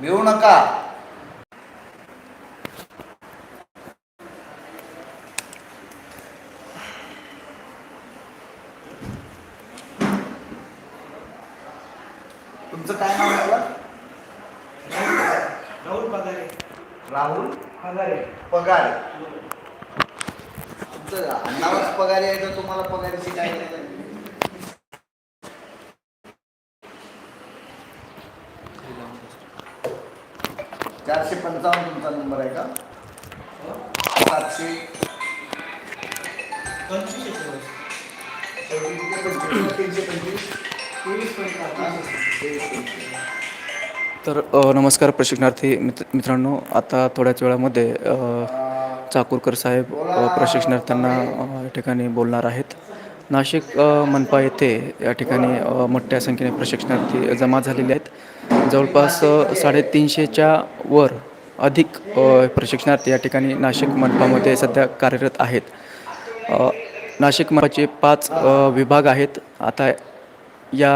मिळू नका. नमस्कार प्रशिक्षणार्थी मित्र मित्रांनो. आता थोड्याच वेळामध्ये चाकूरकर साहेब प्रशिक्षणार्थ्यांना या ठिकाणी बोलणार आहेत. नाशिक मनपा येथे या ठिकाणी मोठ्या संख्येने प्रशिक्षणार्थी जमा झालेले आहेत. जवळपास साडेतीनशेच्या वर अधिक प्रशिक्षणार्थी या ठिकाणी नाशिक मनपामध्ये सध्या कार्यरत आहेत. नाशिक मनपाचे पाच विभाग आहेत. आता या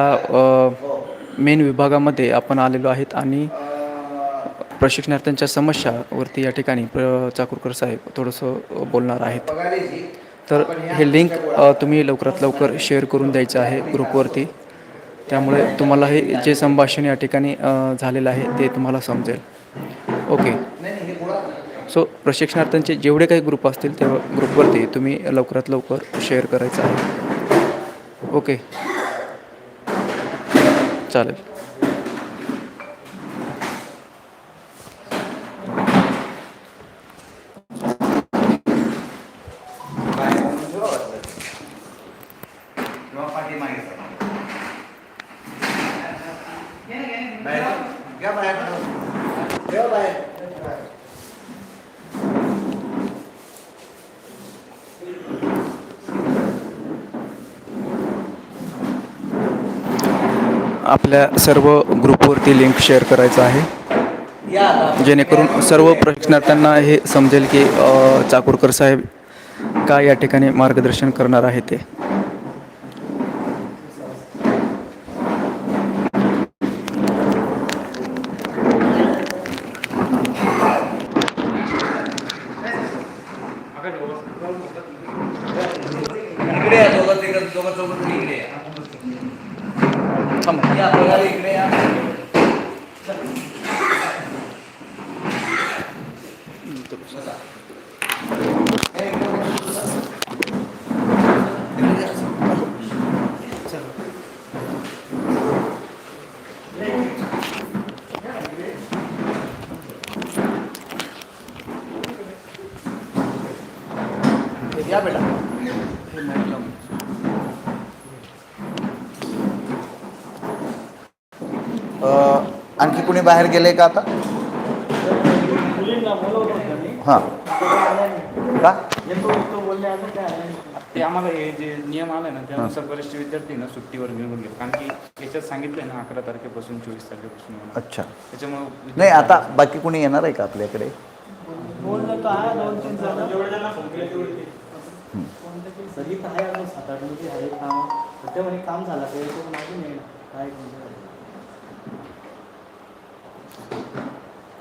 मेन विभागामध्ये आपण आलेलो आहेत आणि प्रशिक्षणार्थ्यांच्या समस्यावरती या ठिकाणी प्र चाकूरकर साहेब थोडंसं बोलणार आहेत. तर हे लिंक तुम्ही लवकरात लवकर शेअर करून द्यायचं आहे ग्रुपवरती त्यामुळे तुम्हाला हे जे संभाषण या ठिकाणी झालेलं आहे ते तुम्हाला समजेल. ओके. सो प्रशिक्षणार्थ्यांचे जेवढे काही ग्रुप असतील त्या ग्रुपवरती तुम्ही लवकरात लवकर शेअर करायचं आहे. ओके. चालेल बाहेर म्हणून ठेवा वाटलं. किंवा पाठीमागे ठेवा. बाहेर घ्या बाहेर ठेवा. ठेवा बाहेर आपल्या सर्व ग्रुपवरती लिंक शेअर करायचं आहे. जेणेकरून सर्व प्रशिक्षणार्थ्यांना हे समजेल की चाकूरकर साहेब काय या ठिकाणी मार्गदर्शन करणार आहे ते इकडे या दोघं तिघं दोघं चौघं तुम्ही इकडे या. या पगारी इकडे या बेटा. आणखी कुणी बाहेर गेले का आता? हां. का? येतो येतो बोलले आता काय आलं नाही. ते आम्हाला हे जे नियम आलाय ना त्यानुसार बरेचसे विद्यार्थी ना सुट्टीवर घेऊन गेले. कारण की याच्यात सांगितलंय ना अकरा तारखेपासून चोवीस तारखेपासून येणार. अच्छा. त्याच्यामुळे नाही आता बाकी कुणी येणार आहे का आपल्याकडे? बोललं तर आहे दोन तीन जण. जेवढे जण फोन केले तेवढे सगळी तर आहे अजून सात आठ मुली आहे काम तर ते म्हणे काम झालं तर येतो मागून येईल काय म्हणजे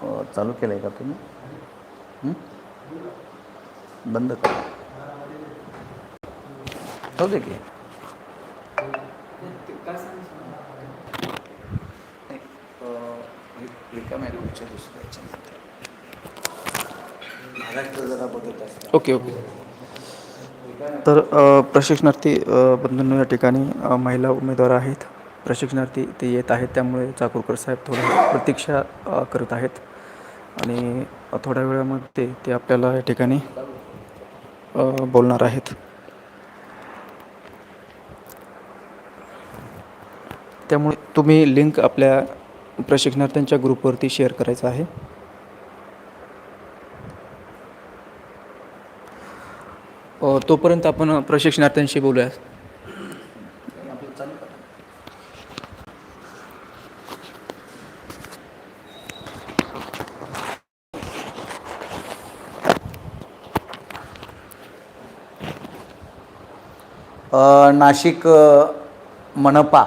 अ, चालू केलं आहे का तुम्ही? हं? बंद करा. हो दे की. नाही, अ, रि- रिकाम्या आहे पुढच्या दुसऱ्या याच्यामध्ये. महाराष्ट्र जरा बघत असतं. Okay okay. तर प्रशिक्षणार्थी अ, बंधूंनो या ठिकाणी महिला उमेदवार आहेत. प्रशिक्षणार्थी ते येत आहेत त्यामुळे चाकूरकर साहेब थोडं प्रतीक्षा करत आहेत. आणि थोड्या वेळामध्ये ते आपल्याला या ठिकाणी बोलणार आहेत. त्यामुळे तुम्ही लिंक आपल्या प्रशिक्षणार्थ्यांच्या ग्रुपवरती शेअर करायचं आहे. तोपर्यंत आपण प्रशिक्षणार्थ्यांशी बोलूया नाशिक मनपा.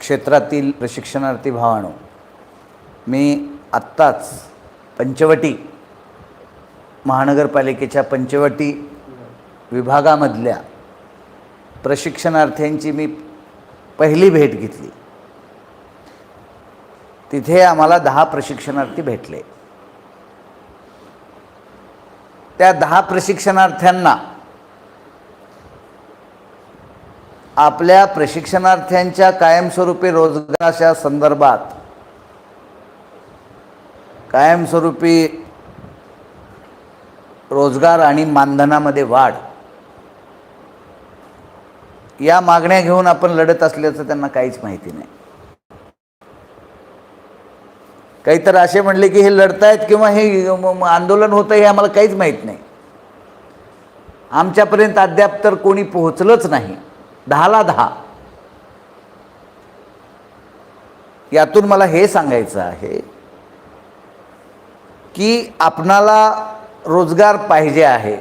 क्षेत्रातील प्रशिक्षणार्थी भावानो मी आत्ताच पंचवटी महानगरपालिकेच्या पंचवटी विभागामधल्या प्रशिक्षणार्थ्यांची मी पहिली भेट घेतली. तिथे आम्हाला दहा प्रशिक्षणार्थी भेटले. त्या दहा प्रशिक्षणार्थ्यांना आपल्या प्रशिक्षणार्थ्यांच्या कायमस्वरूपी रोजगाराच्या संदर्भात कायमस्वरूपी रोजगार आणि मानधनामध्ये वाढ. या मागण्या घेऊन आपण लढत असल्याचं त्यांना काहीच माहिती नाही. काही तर असे म्हणले की हे लढतायत किंवा हे आंदोलन होतं हे आम्हाला काहीच माहीत नाही. आमच्यापर्यंत अद्याप तर कोणी पोहोचलंच नाही. दहाला दहा. यातून मला हे सांगायचं आहे की आपणाला रोजगार पाहिजे आहे.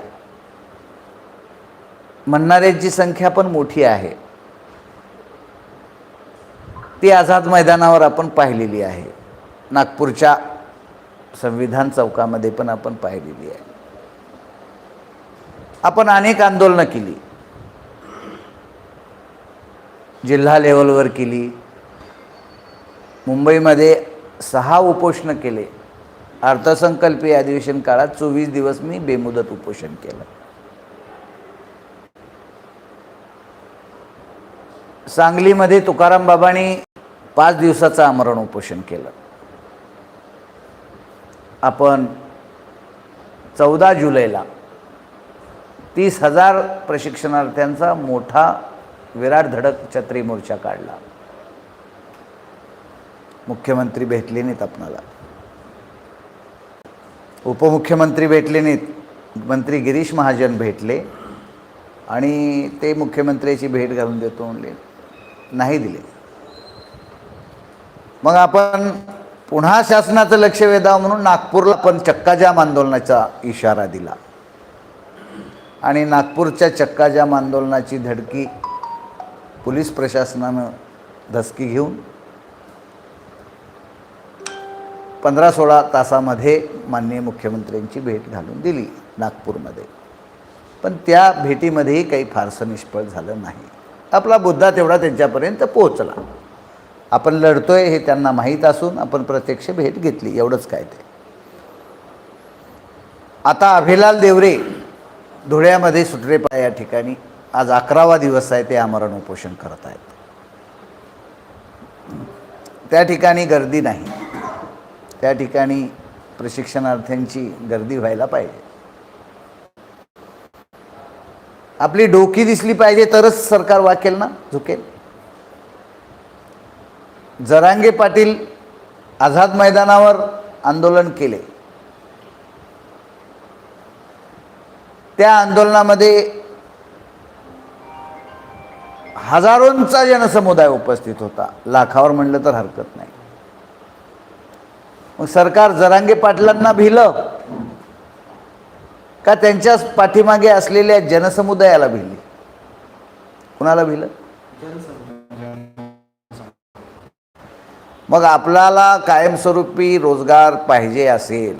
म्हणणाऱ्यांची संख्या पण मोठी आहे. ती आझाद मैदानावर आपण पाहिलेली आहे. नागपूरच्या संविधान चौकामध्ये पण आपण पाहिलेली आहे. आपण अनेक आंदोलनं केली. जिल्हा लेवलवर केली. मुंबईमध्ये सहा उपोषणं केले. अर्थसंकल्पीय अधिवेशन काळात चोवीस दिवस मी बेमुदत उपोषण केलं. सांगलीमध्ये तुकाराम बाबांनी पाच दिवसाचं आमरण उपोषण केलं. आपण चौदा जुलैला तीस हजार प्रशिक्षणार्थ्यांचा मोठा विराट धडक छत्री मोर्चा काढला. मुख्यमंत्री भेटले नाहीत आपणाला. उपमुख्यमंत्री भेटले नाहीत. मंत्री गिरीश महाजन भेटले आणि ते मुख्यमंत्र्याची भेट घालून देतो म्हणले. नाही दिले. मग आपण पुन्हा शासनाचं लक्ष वेधावं म्हणून नागपूरला पण चक्काजाम आंदोलनाचा इशारा दिला. आणि नागपूरच्या चक्काजाम आंदोलनाची धडकी पोलीस प्रशासनानं धसकी घेऊन पंधरा सोळा तासामध्ये माननीय मुख्यमंत्र्यांची भेट घालून दिली नागपूरमध्ये. पण त्या भेटीमध्येही काही फारसं निष्फळ झालं नाही. आपला बुद्धा तेवढा त्यांच्यापर्यंत पोहोचला. आपण लढतोय हे त्यांना माहीत असून आपण प्रत्यक्ष भेट घेतली एवढंच काय ते. आता अभिलाल देवरे धुळ्यामध्ये सुटरेपा या ठिकाणी आज अकरावा दिवस आहे ते आमरण उपोषण करत आहेत त्या ठिकाणी गर्दी नाही. त्या ठिकाणी प्रशिक्षणार्थ्यांची गर्दी व्हायला पाहिजे. आपली डोकी दिसली पाहिजे तरच सरकार वाकेल ना? झुकेल. जरांगे पाटील आझाद मैदानावर आंदोलन केले. त्या आंदोलनामध्ये हजारोंचा जनसमुदाय उपस्थित होता. लाखावर म्हणलं तर हरकत नाही. मग सरकार जरांगे पाटलांना भिलं का त्यांच्याच पाठीमागे असलेल्या जनसमुदायाला भिली? कुणाला भिलं? मग आपल्याला कायमस्वरूपी रोजगार पाहिजे असेल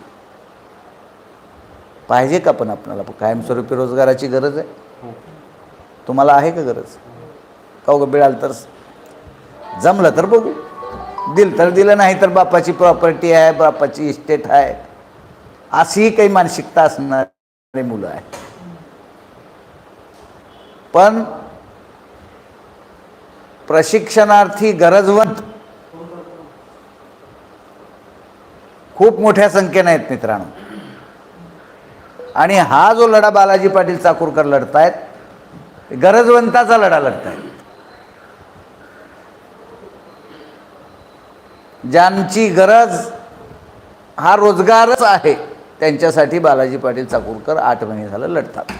पाहिजे का पण आपल्याला? कायमस्वरूपी रोजगाराची गरज आहे? तुम्हाला आहे का गरज? का उगं मिळाल तर जमलं तर बघू. दिल तर दिलं नाही तर बापाची प्रॉपर्टी आहे बापाची इस्टेट आहे. अशीही काही मानसिकता असणारी मुलं आहेत. पण प्रशिक्षणार्थी गरजवंत खूप मोठ्या संख्येने आहेत मित्रांनो. आणि हा जो लढा बालाजी पाटील चाकूरकर लढतायत गरजवंताचा लढा लढतायत. ज्यांची गरज हा रोजगारच आहे त्यांच्यासाठी बालाजी पाटील चाकूरकर आठ महिने झालं लढतात.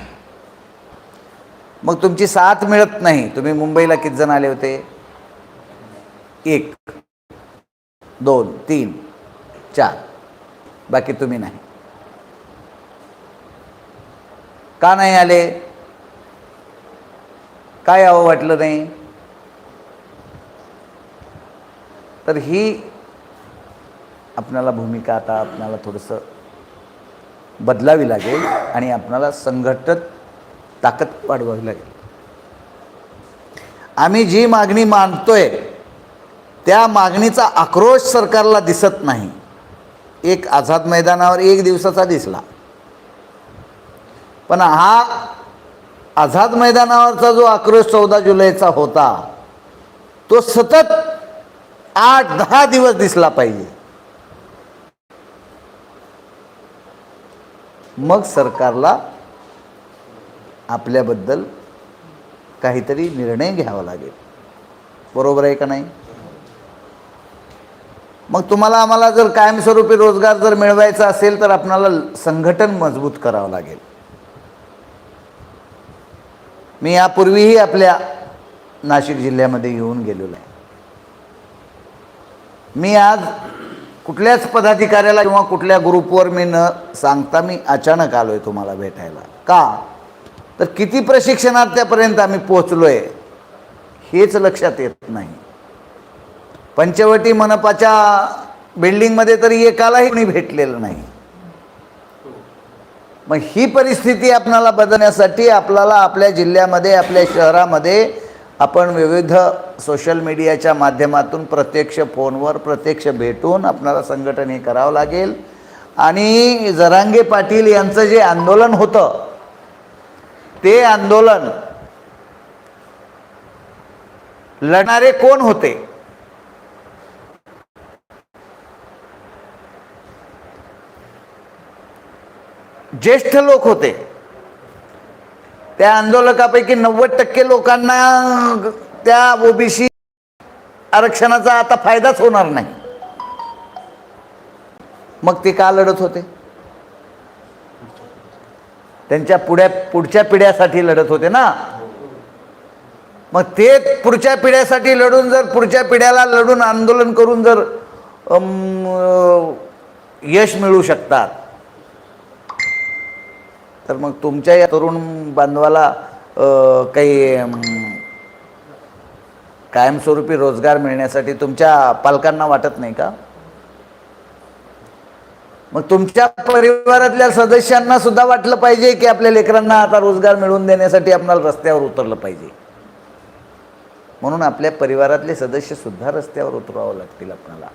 मग तुमची साथ मिळत नाही. तुम्ही मुंबईला किती जण आले होते? एक दोन तीन चार. बाकी तुम्ही नाही. का नाही आले? काय यावं वाटलं नाही? तर ही आपल्याला भूमिका आता आपल्याला थोडंसं बदलावी लागेल आणि आपणाला संघटत ताकद वाढवावी लागेल. आम्ही जी मागणी मानतोय त्या मागणीचा आक्रोश सरकारला दिसत नाही. एक आझाद मैदानावर एक दिवसाचा दिसला. पण हा आझाद मैदानावरचा जो आक्रोश चौदा जुलैचा होता तो सतत आठ दहा दिवस दिसला पाहिजे. मग सरकारला आपल्याबद्दल काहीतरी निर्णय घ्यावा लागेल. बरोबर आहे का नाही? मग तुम्हाला आम्हाला जर कायमस्वरूपी रोजगार जर मिळवायचा असेल तर आपणाला संघटन मजबूत करावं लागेल. मी यापूर्वीही आपल्या नाशिक जिल्ह्यामध्ये येऊन गेलेलो आहे. मी आज कुठल्याच पदाधिकाऱ्याला किंवा कुठल्या ग्रुपवर मी न सांगता मी अचानक आलो आहे तुम्हाला भेटायला. का? तर किती प्रशिक्षणार्थ्यापर्यंत आम्ही पोचलो आहे हेच लक्षात येत नाही. पंचवटी मनपाच्या बिल्डिंगमध्ये तरी एकालाही कोणी भेटलेलं नाही. मग ही परिस्थिती आपणाला बदलण्यासाठी आपल्याला आपल्या जिल्ह्यामध्ये आपल्या शहरामध्ये आपण विविध सोशल मीडियाच्या माध्यमातून प्रत्यक्ष फोनवर प्रत्यक्ष भेटून आपणाला संघटन हे करावं लागेल. आणि जरांगे पाटील यांचं जे आंदोलन होतं ते आंदोलन लढणारे कोण होते? ज्येष्ठ लोक होते. त्या आंदोलकापैकी नव्वद टक्के लोकांना त्या ओबीसी आरक्षणाचा आता फायदाच होणार नाही. मग ते का लढत होते? त्यांच्या पुढ्या पुढच्या पिढ्यासाठी लढत होते ना? मग ते पुढच्या पिढ्यासाठी लढून जर पुढच्या पिढ्याला लढून आंदोलन करून जर यश मिळू शकतात तर मग तुमच्या या तरुण बांधवाला काही कायमस्वरूपी रोजगार मिळण्यासाठी तुमच्या पालकांना वाटत नाही का? मग तुमच्या परिवारातल्या सदस्यांना सुद्धा वाटलं पाहिजे की आपल्या लेकरांना आता रोजगार मिळवून देण्यासाठी आपल्याला रस्त्यावर उतरलं पाहिजे? म्हणून आपल्या परिवारातले सदस्य सुद्धा रस्त्यावर उतरावं लागतील आपल्याला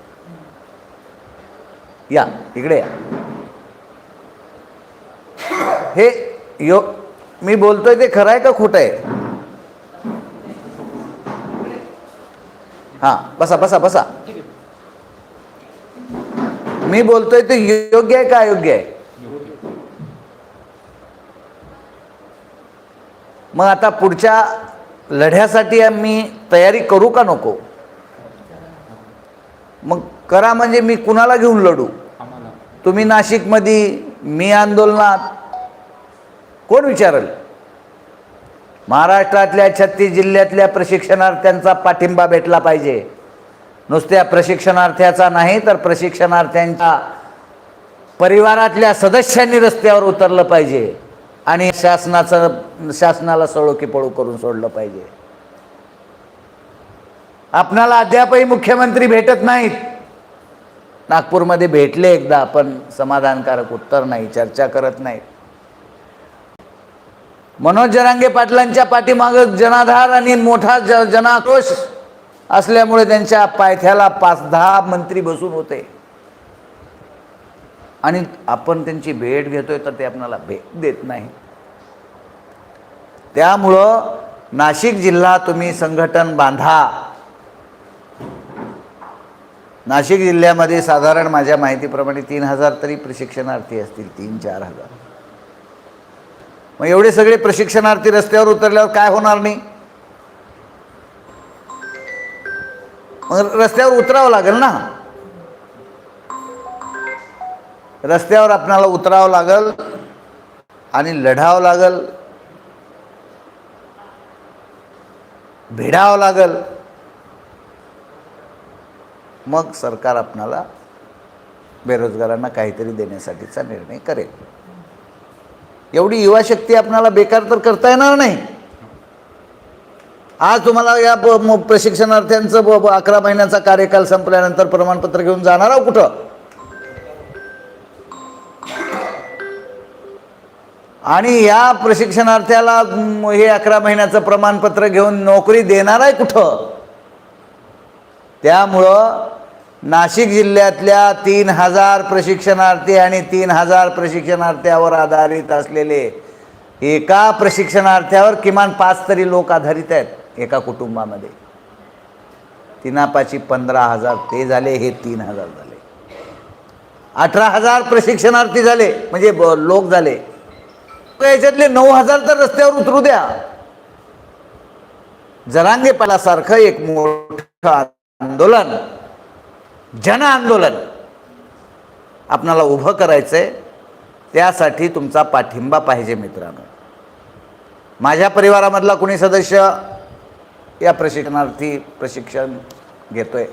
या इकडे या. हे यो मी बोलतोय ते खरं आहे का खोटं आहे? हां बसा बसा बसा. मी बोलतोय ते योग्य आहे का अयोग्य आहे? मग आता पुढच्या लढ्यासाठी आम्ही तयारी करू का नको? मग करा म्हणजे मी कुणाला घेऊन लढू? तुम्ही नाशिकमध्ये मी आंदोलनात कोण विचारल? महाराष्ट्रातल्या छत्तीस जिल्ह्यातल्या प्रशिक्षणार्थ्यांचा पाठिंबा भेटला पाहिजे. नुसत्या प्रशिक्षणार्थ्याचा नाही तर प्रशिक्षणार्थ्यांच्या परिवारातल्या सदस्यांनी रस्त्यावर उतरलं पाहिजे आणि शासनाचं शासनाला सळो पळू करून सोडलं पाहिजे. आपणाला अद्यापही मुख्यमंत्री भेटत नाहीत. नागपूरमध्ये भेटले एकदा आपण समाधानकारक उत्तर नाही चर्चा करत नाहीत मनोज जरांगे पाटलांच्या पाठीमागं जनाधार आणि मोठा ज जनाक्रोश असल्यामुळे त्यांच्या पायथ्याला पाच दहा मंत्री बसून होते. आणि आपण त्यांची भेट घेतोय तर ते आपल्याला भेट देत नाही. त्यामुळं नाशिक जिल्हा तुम्ही संघटन बांधा. नाशिक जिल्ह्यामध्ये साधारण माझ्या माहितीप्रमाणे तीन हजार तरी प्रशिक्षणार्थी असतील तीन चार हजार. मग एवढे सगळे प्रशिक्षणार्थी रस्त्यावर उतरल्यावर काय होणार नाही? मग रस्त्यावर उतरावं लागेल ना? रस्त्यावर आपणाला उतरावं लागल आणि लढावं लागल. भिडावं लागल. मग सरकार आपणाला बेरोजगारांना काहीतरी देण्यासाठीचा निर्णय करेल. एवढी युवा शक्ती आपणाला बेकार तर करता येणार नाही. आज तुम्हाला या प्रशिक्षणार्थ्यांचं अकरा महिन्याचा कार्यकाल संपल्यानंतर प्रमाणपत्र घेऊन जाणार आहो कुठं? आणि या प्रशिक्षणार्थ्याला हे अकरा महिन्याचं प्रमाणपत्र घेऊन नोकरी देणार आहे कुठं? त्यामुळं नाशिक जिल्ह्यातल्या तीन हजार प्रशिक्षणार्थी आणि तीन हजार प्रशिक्षणार्थ्यावर आधारित असलेले एका प्रशिक्षणार्थ्यावर किमान पाच तरी लोक आधारित आहेत एका कुटुंबामध्ये. तिनापाची पंधरा हजार ते झाले हे तीन हजार झाले. अठरा हजार प्रशिक्षणार्थी झाले म्हणजे लोक झाले. याच्यातले नऊ हजार तर रस्त्यावर उतरू द्या. जरांगे सारखं एक मोठं आंदोलन जन आंदोलन आपणाला उभं करायचं आहे त्यासाठी तुमचा पाठिंबा पाहिजे मित्रांनो. माझ्या परिवारामधला कुणी सदस्य या प्रशिक्षणार्थी प्रशिक्षण घेतो आहे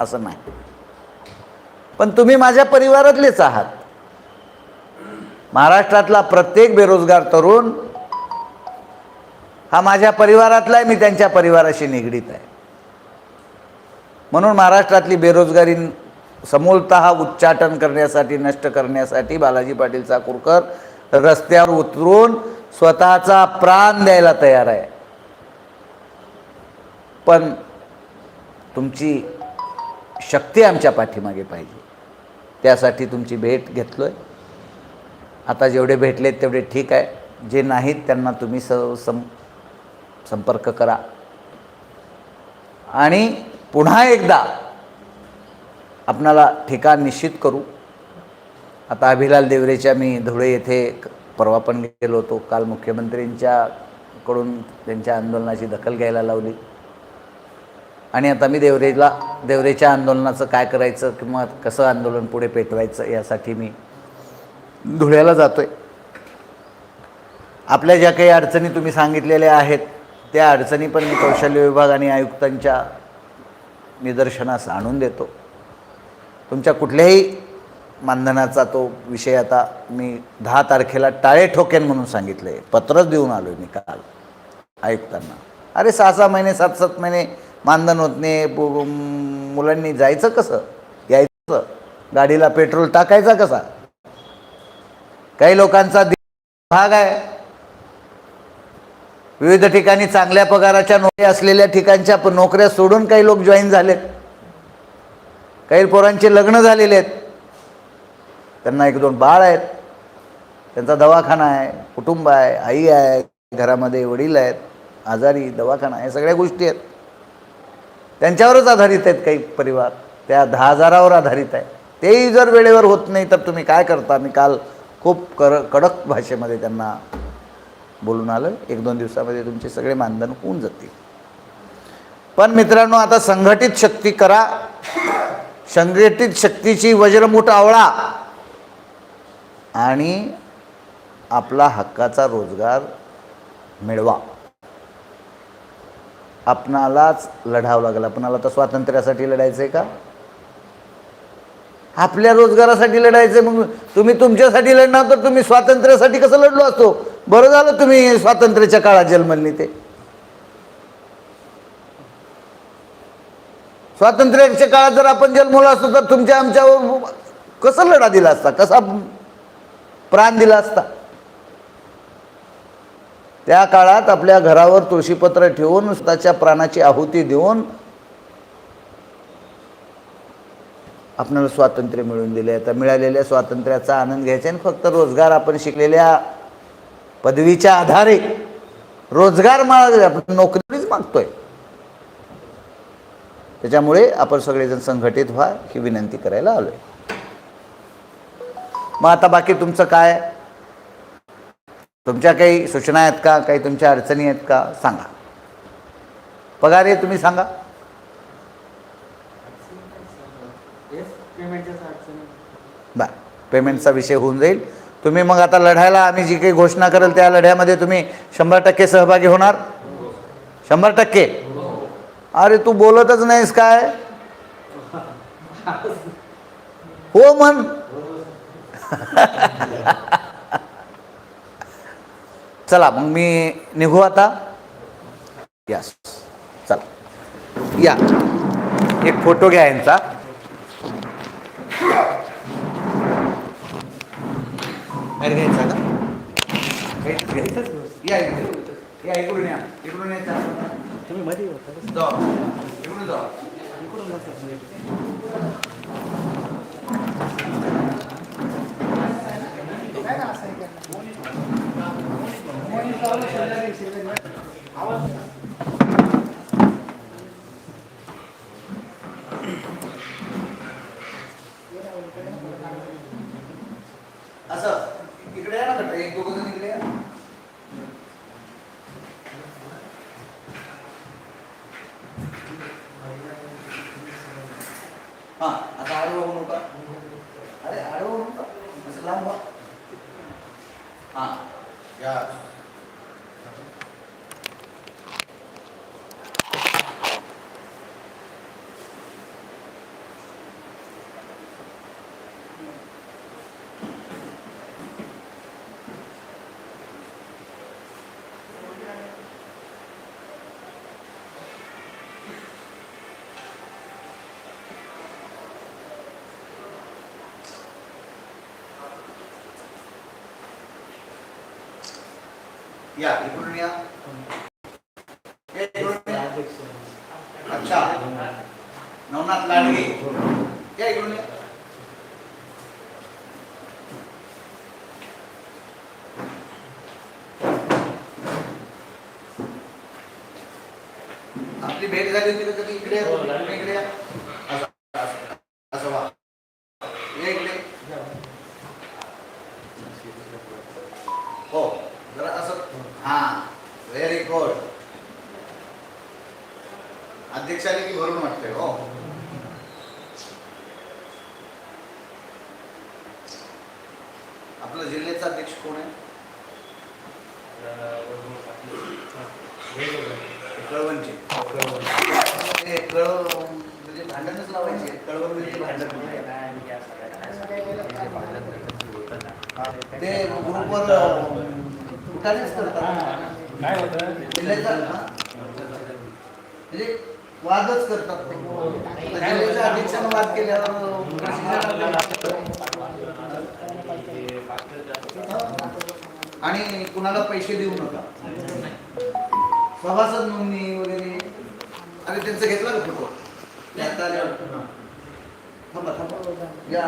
असं नाही. पण तुम्ही माझ्या परिवारातलेच आहात. महाराष्ट्रातला प्रत्येक बेरोजगार तरुण हा माझ्या परिवारातला आहे मी त्यांच्या परिवाराशी निगडीत आहे. म्हणून महाराष्ट्रातली बेरोजगारी समूलत उच्चाटन करण्यासाठी नष्ट करण्यासाठी बालाजी पाटील चाकूरकर रस्त्यावर उतरून स्वतःचा प्राण द्यायला तयार आहे. पण तुमची शक्ती आमच्या पाठीमागे पाहिजे. त्यासाठी तुमची भेट घेतलोय. आता जेवढे भेटलेत तेवढे ठीक आहे. जे नाहीत त्यांना तुम्ही स सं संपर्क करा. आणि पुन्हा एकदा आपणाला ठिकाण निश्चित करू. आता अभिलाल देवरेच्या मी धुळे येथे परवा पण गेलो होतो. काल मुख्यमंत्र्यांच्याकडून त्यांच्या आंदोलनाची दखल घ्यायला लावली. आणि आता मी देवरेला देवरेच्या आंदोलनाचं काय करायचं किंवा कसं आंदोलन पुढे पेटवायचं यासाठी मी धुळ्याला जातो आहे आपल्या ज्या काही अडचणी तुम्ही सांगितलेल्या आहेत त्या अडचणी पण मी कौशल्य विभाग आणि आयुक्तांच्या निदर्शनास आणून देतो. तुमच्या कुठल्याही मानधनाचा तो विषय आता मी दहा तारखेला टाळे ठोकेन म्हणून सांगितले पत्रच देऊन आलो मी काल आयुक्तांना. अरे सहा सहा महिने सात सात महिने मानधन होत नाही मुलांनी जायचं कसं? यायचं. गाडीला पेट्रोल टाकायचा कसा? काही लोकांचा भाग आहे. विविध ठिकाणी चांगल्या पगाराच्या नोकऱ्या असलेल्या ठिकाणच्या प- नोकऱ्या सोडून काही लोक जॉईन झालेत काही पोरांचे लग्न झालेले आहेत. त्यांना एक दोन बाळ आहेत. त्यांचा दवाखाना आहे कुटुंब आहे आई आहे घरामध्ये वडील आहेत आजारी दवाखाना आहे सगळ्या गोष्टी आहेत. त्यांच्यावरच आधारित आहेत काही परिवार. त्या दहा हजारावर आधारित आहे. तेही जर वेळेवर होत नाही तर तुम्ही काय करता? मी काल खूप कर कडक भाषेमध्ये त्यांना बोलून आलं एक दोन दिवसामध्ये तुमचे सगळे मानधन होऊन जातील. पण मित्रांनो आता संघटित शक्ती करा. संघटित शक्तीची वज्रमुठ आवळा. आणि आपला हक्काचा रोजगार मिळवा. आपणालाच लढावं लागेल. आपणाला तर स्वातंत्र्यासाठी लढायचं आहे का? आपल्या रोजगारासाठी लढायचं मग तुम्ही तुमच्यासाठी लढणार तर तुम्ही स्वातंत्र्यासाठी कसं लढलो असतो? बरं झालं तुम्ही स्वातंत्र्याच्या काळात जन्मले ते. स्वातंत्र्याच्या काळात जर आपण जन्मलो असतो तर तुमच्या आमच्यावर कसं लढा दिला असता? कसा प्राण दिला असता? त्या काळात आपल्या घरावर तुळशीपत्र ठेवून स्वतःच्या प्राणाची आहुती देऊन आपल्याला स्वातंत्र्य मिळवून दिले आता मिळालेल्या स्वातंत्र्याचा आनंद घ्यायचा आणि फक्त रोजगार आपण शिकलेल्या पदवीच्या आधारे रोजगार माग आपण नोकरीच मागतोय. त्याच्यामुळे आपण सगळेजण संघटित व्हा ही विनंती करायला आलोय. मग आता बाकी तुमचं काय? तुमच्या काही सूचना आहेत का? काही तुमच्या अडचणी आहेत का? सांगा. पगार आहे तुम्ही सांगा हेच पेमेंटच्याच अडचणी बर पेमेंटचा विषय होऊन जाईल. तुम्ही मग आता लढायला आम्ही जी काही घोषणा करेल त्या लढ्यामध्ये तुम्ही शंभर टक्के सहभागी होणार? शंभर टक्के? अरे तू बोलतच नाहीस काय? हो म्हण. चला मग मी निघू आता. यस चला. या. एक फोटो घ्या यांचा. अरे घ्यायचा का घ्यायचं- घ्यायचंच? या इकडे. या इकडून या इकडून यायचा तुम्ही मध्ये जाऊ इकडून जाऊ इकडून बसा. असं इकडे या ना बेटा, एक दोघं जण इकडे या हा आता आडवं होऊ नका अरे आडवं होऊ नका असं लांब व्हा. हा या या इकडून या या, इकडून या. अच्छा नवनाथ लांडगे या इकडून या आपली भेट झाली होती का कधी इकडे या, तुम्ही इकडे या असं, असं, असं वा या इकडे हो जरा असं हा व्हेरी गुड अध्यक्षाने की भरून वाटतंय हो आपलं जिल्ह्याचा अध्यक्ष कोण आहे कळवणचे ते कळव म्हणजे भांडणच लावायचे कळवण म्हणजे भांडण ते ग्रुपवर कुठानेच करतात काय होतं जिल्ह्याचा हा? म्हणजे वादच करतात ते. अध्यक्षानं वाद केल्यावर आणि कुणाला पैसे देऊ नका. सभासद नोंदणी वगैरे. आणि त्यांचं घेतला का फोटो. थांबा थांबा. या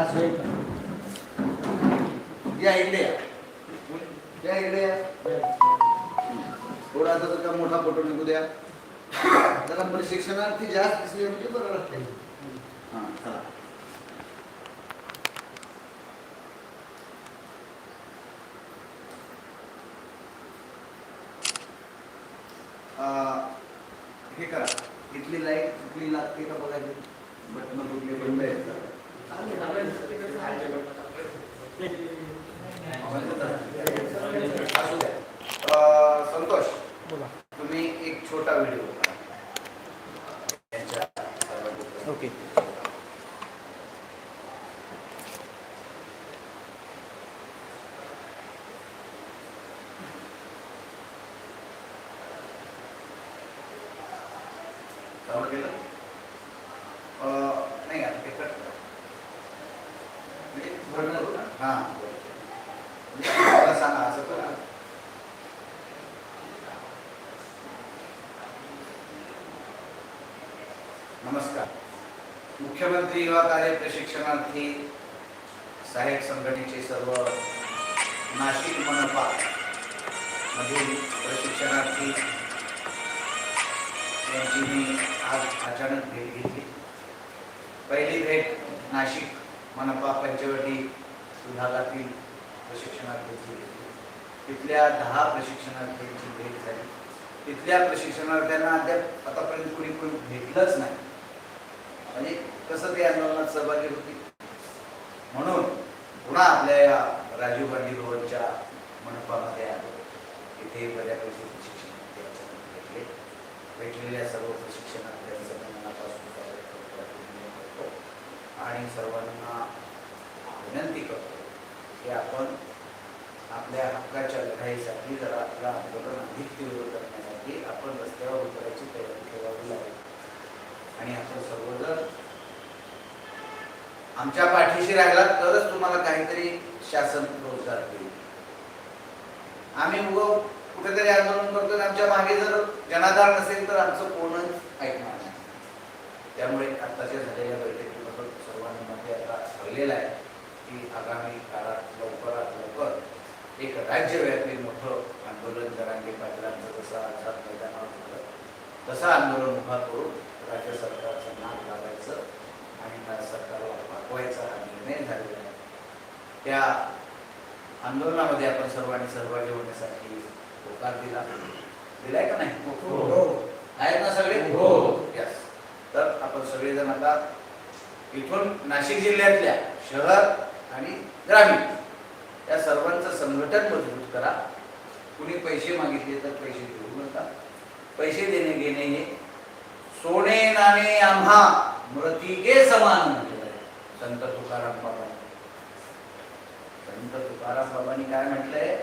या इकडे या. इकडे या. थोडा आता मोठा फोटो निघू द्या. जरा प्रशिक्षणार्थी जास्त दिसले म्हणजे बरं राहते हां चला. अं, हे करा. इथली लाइट कुठली लागते का बघायची बटन कुठले बंद आहेत संतोष. बोला. ওকে मुख्यमंत्री युवा कार्य प्रशिक्षणार्थी सहाय्यक संघटनेचे सर्व नाशिक मनपा मधील प्रशिक्षणार्थी यांची मी आज अचानक भेट घेतली. पहिली भेट नाशिक मनपा पंचवटी विभागातील प्रशिक्षणार्थींची घेतली तिथल्या दहा प्रशिक्षणार्थींची भेट झाली. तिथल्या प्रशिक्षणार्थ्यांना अद्याप आतापर्यंत कुणी कोणी भेटलंच नाही. म्हणजे कसं ते आंदोलनात सहभागी होती म्हणून पुन्हा आपल्या या राजीव गांधी रोडच्या मंडपामध्ये आलो. इथे बऱ्यापैकी प्रशिक्षण भेटले भेटलेल्या सर्व प्रशिक्षणार्थ्यांचं मनापासून करतो, आणि सर्वांना विनंती करतो की आपण आपल्या हक्काच्या लढाईसाठी जर आपलं आंदोलन अधिक तीव्र करण्यासाठी आपण रस्त्यावर उतरायची तयारी ठेवावी लागेल. आणि आपण सर्वजण आमच्या पाठीशी राहिला तरच तुम्हाला काहीतरी शासन रोजगार देईल आम्ही उगं कुठेतरी आंदोलन करतो आमच्या मागे जर जनाधार नसेल तर आमचं कोणच ऐकणार नाही. त्यामुळे आत्ताच्या झालेल्या बैठकीबद्दल सर्वांमध्ये आता ठरलेलं आहे की आगामी काळात लवकरात लवकर एक राज्यव्यापी मोठं आंदोलन जरांगे पाटलांचं जसं आझाद मैदानावर तसं आंदोलन उभा करून राज्य सरकारचं नाक लागायचं आणि राज्य सरकारला पाठवायचा हा निर्णय झालेला आहे. त्या आंदोलनामध्ये आपण सर्वांनी सहभागी होण्यासाठी होकार दिला. दिलाय का नाही? हो. आहेत ना सगळे? हो. यस तर आपण सगळेजण आता इथून नाशिक जिल्ह्यातल्या शहर आणि ग्रामीण या सर्वांचं संघटन मजबूत करा. कुणी पैसे मागितले तर पैसे देऊ नका. पैसे देणे घेणे हे सोने नाणे आम्हा मृतिके समान म्हटलेलं आहे संत तुकाराम बाबा संत तुकाराम बाबांनी काय म्हटलंय?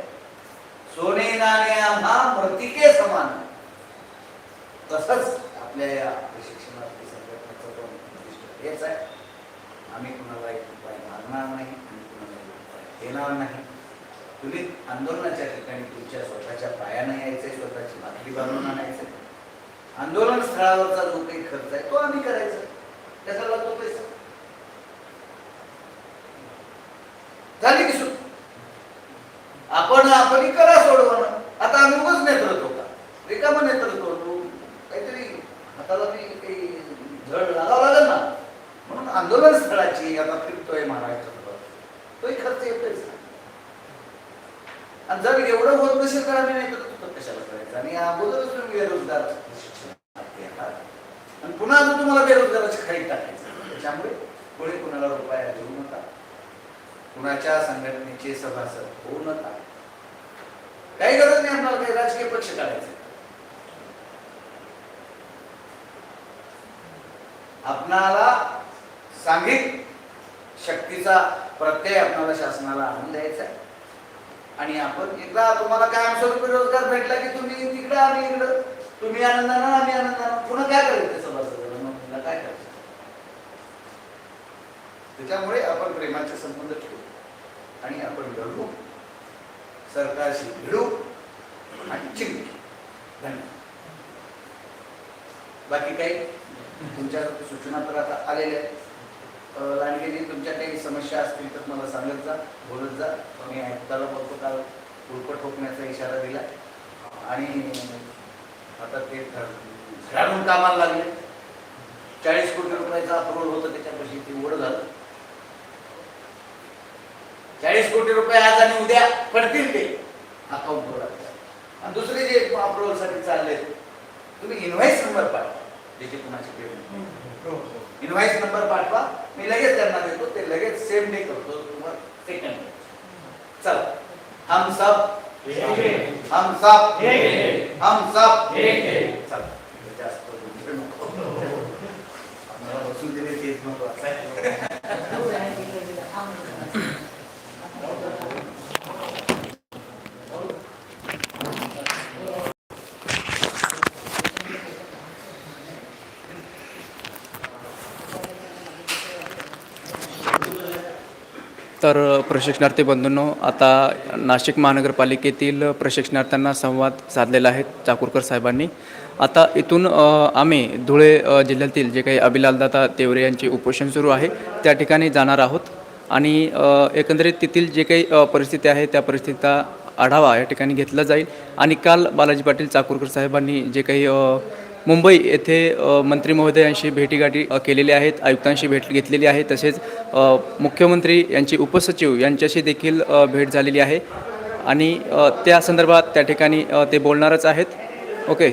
सोने नाणे आम्हा मृतिके समान. तसंच आपल्या या प्रशिक्षणार्थी संघटनेचं पण उद्दिष्ट हेच आहे. आम्ही कुणाला एक उपाय मागणार नाही आणि कुणाला एक उपाय देणार नाही. तुम्ही आंदोलनाच्या ठिकाणी तुमच्या स्वतःच्या पायानं यायचंय स्वतःची भाकरी बांधून आणायचं आंदोलन स्थळावरचा जो काही खर्च आहे तो आम्ही करायचा. त्याचा लागतो पैसा. झाली की सुट आपण आपण करा सोडवणं आता आम्ही उगाच नेतृत्व का रिकामं नेतृत्व होतो काहीतरी हाताला बी काही झड लागावं लागेल ना म्हणून आंदोलन स्थळाची आता फिरतोय महाराष्ट्रात तोही खर्च येतोय आणि जर एवढं होत नसेल तर आम्ही नेतृत्व कशाला करायचं आणि अगोदरच तुम्ही बेरोजगार शिक्षणार्थी आहात आणि पुन्हा अजून तुम्हाला बेरोजगाराची खाली टाकायचं त्याच्यामुळे कोणी कुणाला रुपया देऊ नका कुणाच्या संघटनेचे सभासद होऊ नका काही गरज नाही आपल्याला काही राजकीय पक्ष काढायचे आपणाला सांघिक शक्तीचा प्रत्यय आपणाला शासनाला आणून द्यायचा आहे. आणि आपण एकदा तुम्हाला कायमस्वरूपी रोजगार भेटला की तुम्ही तिकडं आम्ही इकडं. तुम्ही आनंदानं आम्ही आनंदानं. पुन्हा काय करायचं सभासदाला मग पुन्हा काय करायचं? त्याच्यामुळे आपण प्रेमाचे संबंध ठेवू. आणि आपण लढू सरकारशी भिडू. आणि चिंतू धन्यवाद. बाकी काही? तुमच्या सूचना तर आता आलेल्या आहेत. अं, लांडगेजी तुमच्या काही समस्या असतील तर मला सांगत जा बोलत जा. मी आयुक्ताला बघतो काल उलपट ठोकण्याचा इशारा दिला. आणि आता ते घराडून कामाला लागले. चाळीस कोटी रुपयाचा अप्रुव्हल होतं त्याच्यापाशी ते उघड झालं. चाळीस कोटी रुपये आज आणि उद्या पडतील ते अकाउंटवर आणि दुसरे जे अप्रुव्हलसाठी चालले तुम्ही इन्व्हाइस नंबर पाठवा. त्याची कुणाची पेमेंट इन्व्हाइस नंबर पाठवा मी लगेच त्यांना देतो ते लगेच सेम डे करतो तुम्हाला सेकंड चल हम सब हम सब हम सब चल जास्त बसून दिले तेच महत्वाचं आहे तर प्रशिक्षणार्थी बंधूंनो आता नाशिक महानगरपालिकेतील प्रशिक्षणार्थ्यांना संवाद साधलेला आहे चाकूरकर साहेबांनी. आता इथून आम्ही धुळे जिल्ह्यातील जे काही अभिलालदाता तेवरे यांचे उपोषण सुरू आहे त्या ठिकाणी जाणार आहोत. आणि एकंदरीत तेथील जे काही परिस्थिती आहे त्या परिस्थितीचा आढावा या ठिकाणी घेतला जाईल. आणि काल बालाजी पाटील चाकूरकर साहेबांनी जे काही मुंबई येथे मंत्री महोदयांशी भेटीगाठी केलेली आहेत आयुक्तांशी भेट घेतलेली आहे. तसेच मुख्यमंत्री यांची उपसचिव यांच्याशी देखील भेट झालेली आहे. आणि त्या संदर्भात त्या ठिकाणी ते बोलणारच आहेत. ओके.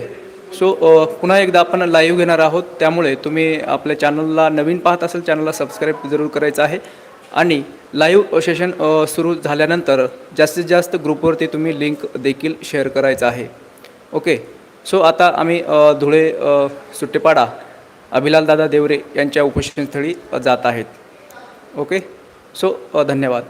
सो पुन्हा एकदा आपण लाईव्ह घेणार आहोत. त्यामुळे तुम्ही आपल्या चॅनलला नवीन पाहत असेल चॅनलला सबस्क्राईब जरूर करायचं आहे. आणि लाईव्ह सेशन सुरू झाल्यानंतर जास्तीत जास्त ग्रुपवरती तुम्ही लिंक देखील शेअर करायचं आहे. ओके. सो आता आम्ही धुळे सुट्टेपाडा अभिलालदादा देवरे यांच्या उपोषणस्थळी जात आहेत. ओके? सो धन्यवाद.